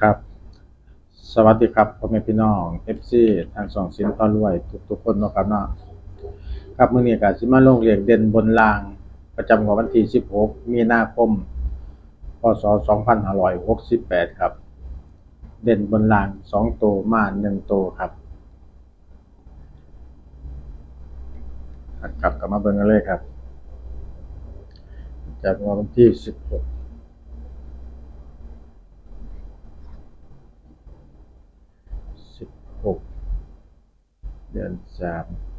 ครับ สวัสดีครับพ่อแม่พี่น้อง FC ทางสองสินพารวย ทุกทุกๆคนนะครับเนาะครับมื้อนี้ก็สิมาลงเรียงเด่นบนราง ประจำของวันที่16 มีนาคมพศ2568 ครับ เด่นบนราง2ตัวมา1ตัวครับครับกลับมาเบิ่งกันเลยครับจากวันที่ 16 สิบหก เ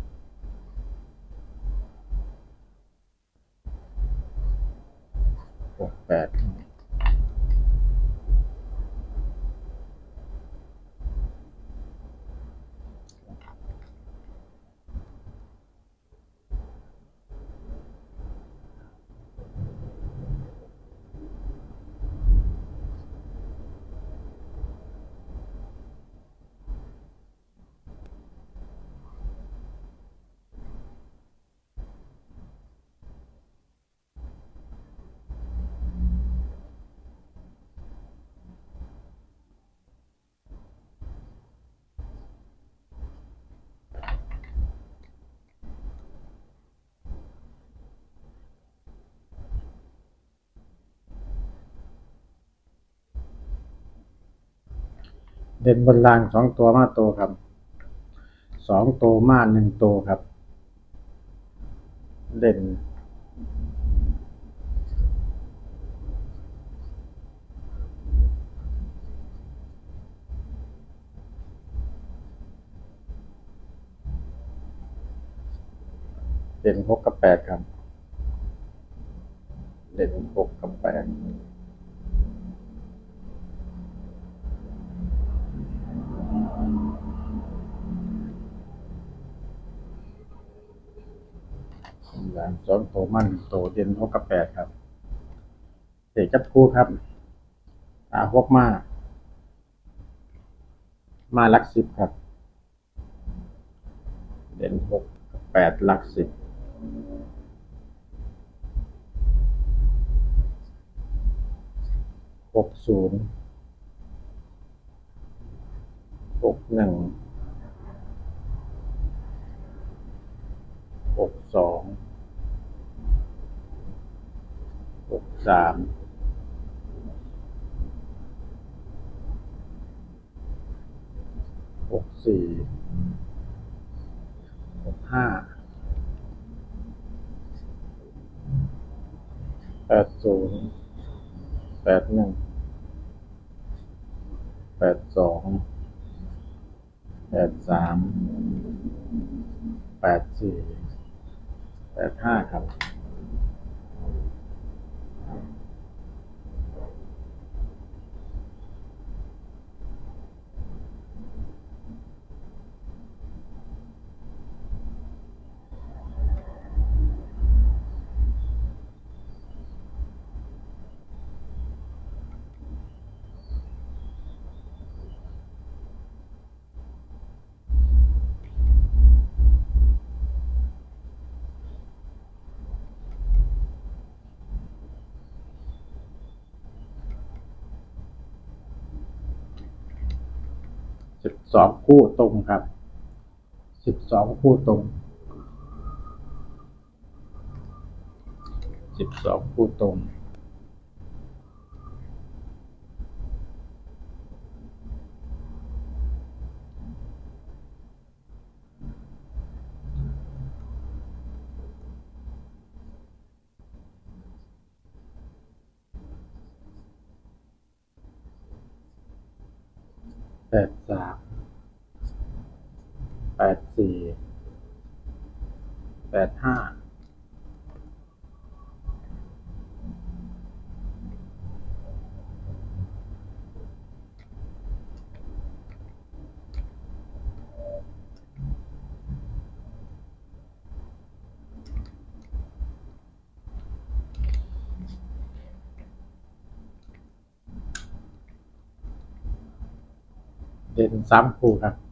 เด่นบนรางสองตัวมาโตครับสองโตมาหนึ่งโตครับ เด่นเด่นหกกับแปดครับ เด่นหกกับแปด สองโตมันโตเด่นหกกับแปดครับเด็กจับคู่ครับตาหกมา มาลักสิบครับ เด่นหกกับแปดลักสิบหกศูนย์หกหนึ่งหกสอง หก สามหกสี่หกห้าแปดศูนย์แปดหนึ่งแปดสองแปดสามแปดสี่แปดห้าครับ สองคู่ตรงครับสิบสองคู่ตรงสิบสองคู่ตรงแปดสาม ดสี่แปดห้าเด่นสามคู่ครับ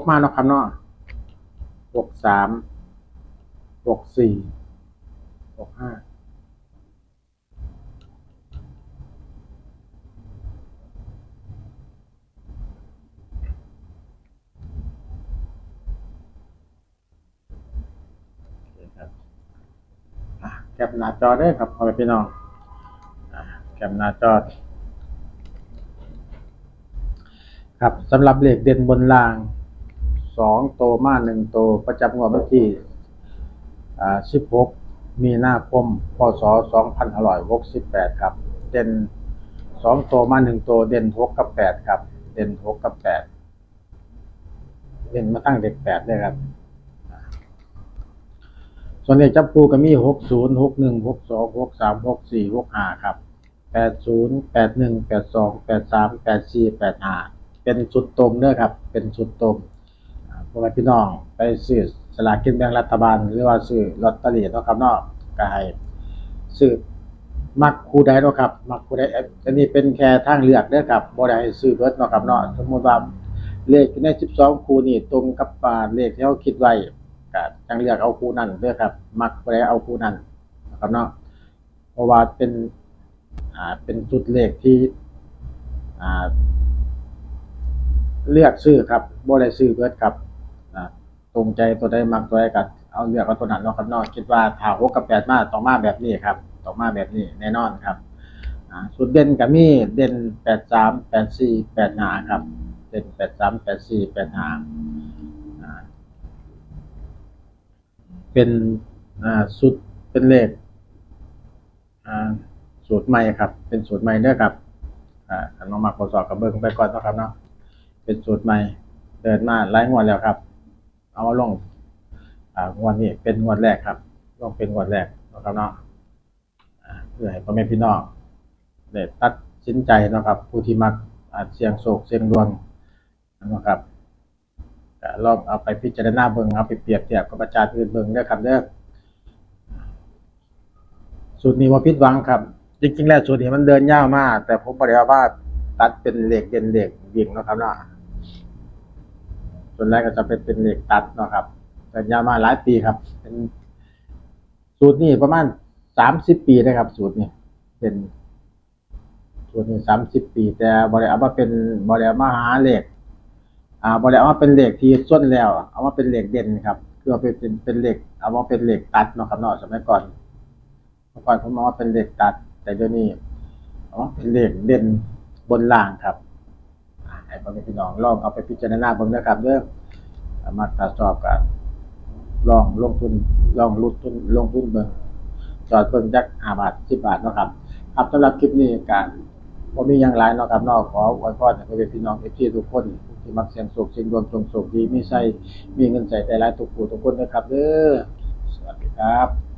บมาเนาะครับเนาะบวกสามบวกสี่บวกห้าแคปหน้าจอได้ครับเอาไปพี่น้องแคปหน้าจอครับสำหรับเหล็กเด่นบนราง สองโตวมาหนึ่งโตวประจำงวดวันที่อ่าสิบหกมีนาคมพศสองพันห้าร้อยหกสิบแปดครับ เด่นสองโตวมาหนึ่งโตวเด่นหกกับแปดครับ เด่นหกกับแปดเด่นมาตั้งเด็กแปดเลยครับ ส่วนเลขจับคู่ก็มีหกศูนย์หกหนึ่งหกสองหกสามหกสี่หกห้าครับแปดศูนย์แปดหนึ่งแปดสองแปดสามแปดสี่แปดห้าเป็นชุดตรงเด้อครับ เป็นชุดตรง อ่าพวกพี่น้องไปซื้อสลากกินแบ่งรัฐบาล หรือว่าซื้อลอตเตอรี่เนาะครับเนาะก็ให้ซื้อมักคู่ใดเนาะครับมักคู่ใดเอ่ออันนี้เป็นแค่ทางเลือกเด้อครับบ่ได้ให้ซื้อเบิดเนาะครับเนาะสมมุติว่าเลขใน 12 คู่นี่ตรงกับอ่าเลขที่เราคิดไว้ก็จังเลือกเอาคู่นั้นเด้อครับ มักไปเอาคู่นั้นนะครับเนาะเพราะว่าเป็นอ่าเป็นจุดเลขที่อ่าเลือกซื้อครับบ่ได้ซื้อเบิดครับ ตรงใจตัวใดมักตัวใดกันเอาเลือกเอาตัวนั้นเนาะครับเนาะคิดว่าถ้าหกกับแปดมาต้อมาแบบนี้ครับต้อมาแบบนี้แน่นอนครับอ่าสุดเด่นก็มีเด่นแปดสามแปดสี่แปดห้าครับเด่นแปดสามแปดสี่แปดห้าเป็นอ่าสูตรเป็นเลขอ่าสูตรใหม่ครับ เป็นสูตรใหม่เด้อครับอ่าอันน้องมาทดสอบกับเบิ้งไปก่อนนะครับเนาะเป็นสูตรใหม่เดินมาหลายงวดแล้วครับ เอามาลงอ่างวดนี้เป็นงวดแรกครับลงเป็นงวดแรกนะครับเนาะเพื่อให้พ่อแม่พี่น้องได้ตัดสินใจนะครับ ผู้ที่มักอ่าเสี่ยงโศกเสี่ยงดวงนะครับลองเอาไปพิจารณาเบิ่งเอาไปเปรียบเทียบกับอาจารย์อื่นเบิ่งเด้อครับเด้อสูตรนี้ว่าผิดหวังครับ จริงๆแล้วสูตรนี้มันเดินยาวมาก แต่ผมบอกเลยว่าตัดเป็นเหล็กเด่นเหล็กวิ่งนะครับเนาะ ส่วนแรกก็จะเป็นเป็นเหล็กตัดเนาะครับเดินยาวมาหลายปีครับ เป็นสูตรนี้ประมาณสามสิบปีนะครับ สูตรนี้เป็นสูตรนี้สามสิบปี แต่บริเอามาเป็นบริเอามาหาเหล็กอ่าบริเอามาเป็นเหล็กที่ส้นแล้ว เอามาเป็นเหล็กเด่นครับคือเอาไปเป็นเป็นเหล็ก เอามาเป็นเหล็กตัดเนาะครับเนาะสมัยก่อนเมื่อก่อนผมเอามาเป็นเหล็กตัด แต่เดี๋ยวนี้เอามาเป็นเหล็กเด่นบนล่างครับ พ่อแม่พี่น้องลองเอาไปพิจารณาเบิ่งนะครับเด้อมารถตรวจสอบกันลองลงทุนลองลงทุนลงทุนเบิ่งจอดเบิ่งจักห้าบาทสิบบาทเนาะครับ ครับสำหรับคลิปนี้การผมมีอย่างไรเนาะครับนอกขออวยพรให้พ่อแม่พี่น้องเอฟซีทุกคนที่มักเสียงโศกเสียงดวงจงโศกดีมีใส่มีเงินใส่ใจร้ายทุกผู้ทุกคนนะครับเด้อสวัสดีครับ